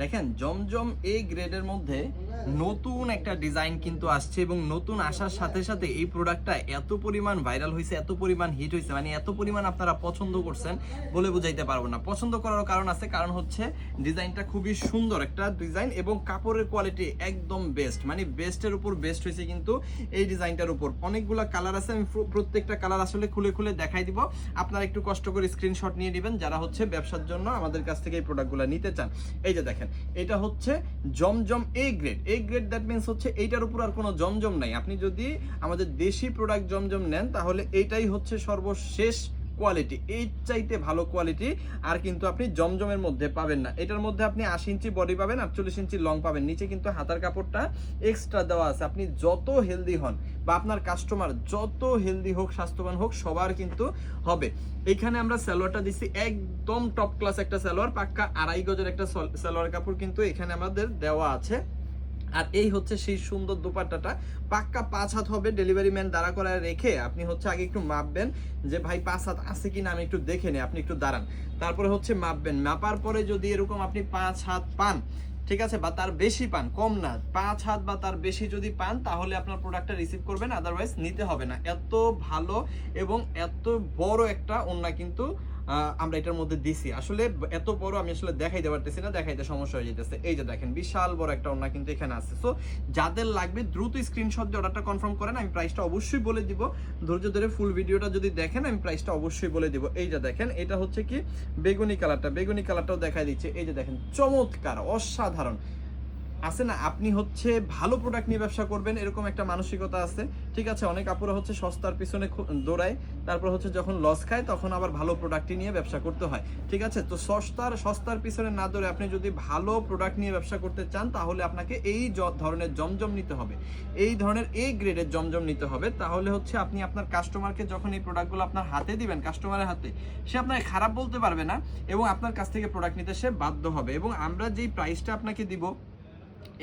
দেখেন জমজম এ গ্রেডের মধ্যে নতুন একটা ডিজাইন কিন্তু আসছে এবং নতুন আসার সাথে সাথে এই প্রোডাক্টটা এত পরিমাণ ভাইরাল হয়েছে, এত পরিমাণ হিট হয়েছে মানে এত পরিমাণ আপনারা পছন্দ করছেন বলে বুঝাইতে পারব না। পছন্দ করার কারণ আছে, কারণ হচ্ছে ডিজাইনটা খুবই সুন্দর একটা ডিজাইন এবং কাপড়ের কোয়ালিটি একদম বেস্ট মানে বেস্টের উপর বেস্ট হয়েছে কিন্তু এই ডিজাইনটার উপর। অনেকগুলো কালার আছে, আমি প্রত্যেকটা কালার আসলে খুলে খুলে দেখাই দিব। আপনারা একটু কষ্ট করে স্ক্রিনশট নিয়ে নেবেন, যারা হচ্ছে ব্যবসার জন্য আমাদের কাছ থেকে এই প্রোডাক্টগুলো নিতে চান। এই যে দেখেন, এটা হচ্ছে জমজম A grade A grade that means হচ্ছে এইটার উপর আর কোনো জমজম নাই। আপনি যদি আমাদের দেশি প্রোডাক্ট জমজম নেন, তাহলে এইটাই হচ্ছে সর্বশেষ কোয়ালিটি এই চাইতে ভালো কোয়ালিটি আর কিন্তু আপনি জমজমের মধ্যে পাবেন না। এটার মধ্যে আপনি আশি ইঞ্চি বডি পাবেন, আটচল্লিশ ইঞ্চি লং পাবেন। নিচে কিন্তু হাতার কাপড়টা এক্সট্রা দেওয়া আছে। আপনি যত হেলদি হন বা আপনার কাস্টমার যত হেলদি হোক, স্বাস্থ্যবান হোক, সবার কিন্তু হবে। এখানে আমরা সালোয়ারটা দিচ্ছি একদম টপ ক্লাস একটা সালোয়ার, পাক্কা আড়াই গজের একটা সালোয়ার কাপড় কিন্তু এখানে আমাদের দেওয়া আছে। আর এই হচ্ছে সেই সুন্দর দোপাট্টাটা। পাক্কা পাঁচ হাত হবে ডেলিভারি ম্যান দাঁড়া করায় রেখে আপনি হচ্ছে আগে একটু মাপবেন যে ভাই পাঁচ হাত আছে কিনা আমি একটু দেখে নিই, আপনি একটু দাঁড়ান। তারপরে হচ্ছে মাপবেন। মাপার পরে যদি এরকম আপনি পাঁচ হাত পান, ঠিক আছে, বা তার বেশি পান, কম না, পাঁচ হাত বা তার বেশি যদি পান, তাহলে আপনার প্রোডাক্টটা রিসিভ করবেন আদারওয়াইজ নিতে হবে না। এত ভালো এবং এত বড় একটা ওন্না কিন্তু আমরা এটার মধ্যে দিছি। আসলে এত বড় আমি আসলে দেখাইতে পারতেছি না, দেখাইতে সমস্যা হয়ে যেতেছে এই যে দেখেন, বিশাল বড় একটা ওন্না কিন্তু এখানে আছে। সো যাদের লাগবে দ্রুত স্ক্রিনশট দিয়ে অর্ডারটা কনফার্ম করেন, আমি প্রাইসটা অবশ্যই বলে দিব। ধৈর্য ধরে ফুল ভিডিওটা যদি দেখেন, আমি প্রাইসটা অবশ্যই বলে দিব। এই যে দেখেন, এটা হচ্ছে কি? বেগুনি কালারটা বেগুনি কালারটাও দেখাই দিচ্ছে। এই যে দেখেন, চমৎকার, অসাধারণ। আছে না, আপনি হচ্ছে ভালো প্রোডাক্ট নিয়ে ব্যবসা করবেন, এরকম একটা মানসিকতা আছে। ঠিক আছে, অনেক আপুরা হচ্ছে সস্তার পিছনে দৌড়ায়, তারপর হচ্ছে যখন লস খায়, তখন আবার ভালো প্রোডাক্টই নিয়ে ব্যবসা করতে হয়। ঠিক আছে, তো সস্তার সস্তার পিছনে না দৌড়ে আপনি যদি ভালো প্রোডাক্ট নিয়ে ব্যবসা করতে চান, তাহলে আপনাকে এই ধরনের জমজম নিতে হবে। এই ধরনের এই গ্রেডের জমজম নিতে হবে, তাহলে হচ্ছে আপনি আপনার কাস্টমারকে যখন এই প্রোডাক্টগুলো আপনার হাতে দিবেন কাস্টমারের হাতে, সে আপনাকে খারাপ বলতে পারবে না, এবং আপনার কাছ থেকে প্রোডাক্ট নিতে সে বাধ্য হবে। এবং আমরা যেই প্রাইসটা আপনাকে দিব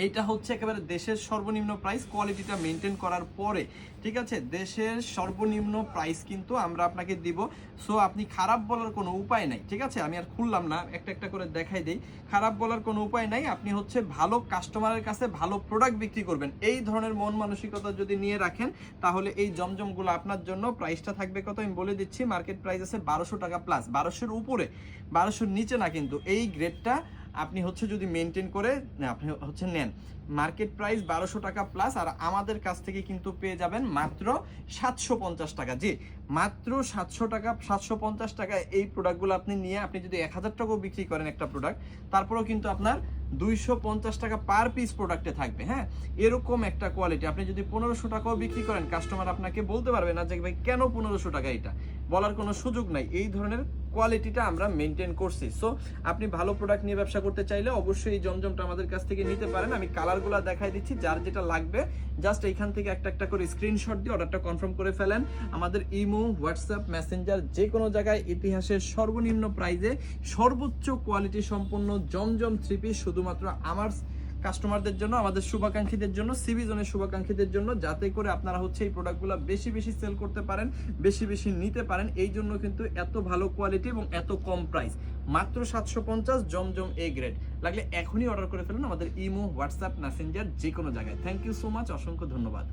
এইটা হচ্ছে একেবারে দেশের সর্বনিম্ন প্রাইস কোয়ালিটিটা মেনটেন করার পরে, ঠিক আছে? দেশের সর্বনিম্ন প্রাইস কিন্তু আমরা আপনাকে দিব। সো আপনি খারাপ বলার কোনো উপায় নাই, ঠিক আছে? আমি আর খুললাম না, একটা একটা করে দেখাই দিই। খারাপ বলার কোনো উপায় নাই, আপনি হচ্ছে ভালো কাস্টমারের কাছে ভালো প্রোডাক্ট বিক্রি করবেন। এই ধরনের মন মানসিকতা যদি নিয়ে রাখেন, তাহলে এই জমজমগুলো আপনার জন্য প্রাইসটা থাকবে কত? আমি বলে দিচ্ছি মার্কেট প্রাইস আছে বারোশো টাকা প্লাস বারোশোর উপরে, বারোশোর নিচে না কিন্তু, এই গ্রেডটা আপনি হচ্ছে যদি মেনটেন করে আপনি হচ্ছে নেন। মার্কেট প্রাইস বারোশো টাকা প্লাস আর আমাদের কাছ থেকে কিন্তু পেয়ে যাবেন মাত্র সাতশো পঞ্চাশ টাকা। জি, মাত্র সাতশো টাকা, সাতশো পঞ্চাশ টাকা এই প্রোডাক্টগুলো আপনি নিয়ে আপনি যদি এক হাজার টাকাও বিক্রি করেন একটা প্রোডাক্ট তারপরেও কিন্তু আপনার দুইশো পঞ্চাশ টাকা পার পিস প্রোডাক্টে থাকবে হ্যাঁ? এরকম একটা কোয়ালিটি আপনি যদি পনেরোশো টাকাও বিক্রি করেন কাস্টমার আপনাকে বলতে পারবে না যে, ভাই, কেন পনেরোশো টাকা এটা? বলার কোনো সুযোগ নাই। এই ধরনের কোয়ালিটিটা আমরা মেনটেন করছি। সো আপনি ভালো প্রোডাক্ট নিয়ে ব্যবসা করতে চাইলে অবশ্যই এই জমজমটা আমাদের কাছ থেকে নিতে পারেন। আমি কালারগুলো দেখাই দিচ্ছি, যার যেটা লাগবে জাস্ট এইখান থেকে একটা একটা করে স্ক্রিনশট দিয়ে অর্ডারটা কনফার্ম করে ফেলেন। আমাদের ইমো, হোয়াটসঅ্যাপ মেসেঞ্জার যে কোনো জায়গায় ইতিহাসের সর্বনিম্ন প্রাইজে সর্বোচ্চ কোয়ালিটি সম্পন্ন জমজম থ্রি পিস শুধুমাত্র আমার কাস্টমারদের জন্য, আমাদের শুভাকাঙ্ক্ষীদের জন্য, সিবি জোনের শুভাকাঙ্ক্ষীদের জন্য, যাতে করে আপনারা হচ্ছে এই প্রোডাক্টগুলো বেশি বেশি সেল করতে পারেন, বেশি বেশি নিতে পারেন। এই জন্য কিন্তু এত ভালো কোয়ালিটি এবং এত কম প্রাইস। মাত্র সাতশো পঞ্চাশ, জমজম এ গ্রেড লাগলে এখনই অর্ডার করে ফেলুন আমাদের ইমো, হোয়াটসঅ্যাপ, মেসেঞ্জার যে কোনো জায়গায়। থ্যাংক ইউ সো মাচ অসংখ্য ধন্যবাদ।